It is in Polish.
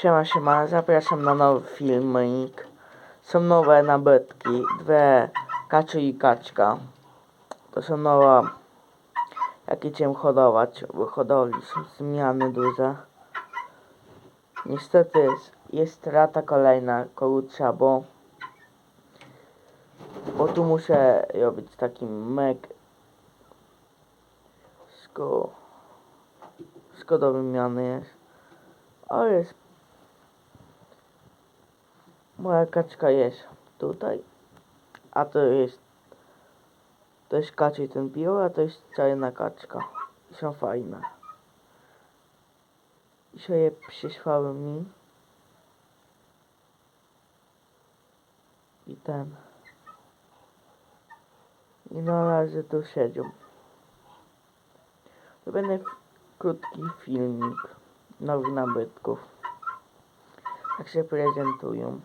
Siema, siema, zapraszam na nowy filmik. Są nowe nabytki, dwie kaczy i kaczka. To są nowe, jak idziemy hodować, bo hodowli są zmiany duże. Niestety jest, jest rata kolejna krótsza, bo bo tu muszę robić taki mek sko szkoda wymiany jest jest moja kaczka jest tutaj a to jest to jest kaczy ten pił, a to jest czarna kaczka i są fajne i się je przysłały mi i ten i na razie tu siedzą. To będzie krótki filmik nowych nabytków. Jak się prezentują.